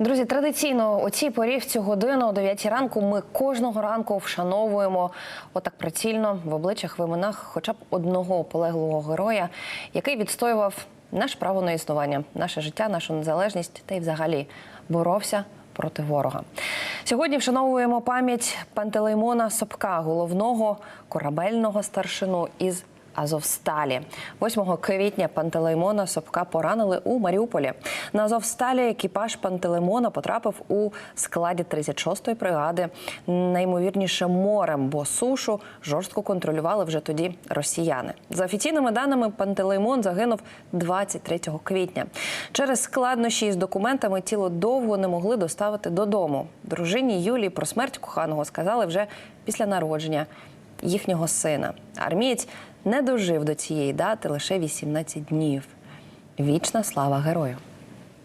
Друзі, традиційно о цій порі в цю годину, о 9 ранку, ми кожного ранку вшановуємо отак прицільно в обличчях в іменах хоча б одного полеглого героя, який відстоював наше право на існування, наше життя, нашу незалежність та й взагалі боровся проти ворога. Сьогодні вшановуємо пам'ять Пантелеймона Сопка, головного корабельного старшину із Азовсталі 8 квітня Пантелеймона Сопка поранили у Маріуполі. На Азовсталі екіпаж Пантелеймона потрапив у складі 36-ї бригади. Наймовірніше морем, бо сушу жорстко контролювали вже тоді росіяни. За офіційними даними, Пантелеймон загинув 23 квітня. Через складнощі з документами тіло довго не могли доставити додому. Дружині Юлії про смерть коханого сказали вже після народження їхнього сина. Армієць не дожив до цієї дати лише 18 днів. Вічна слава герою.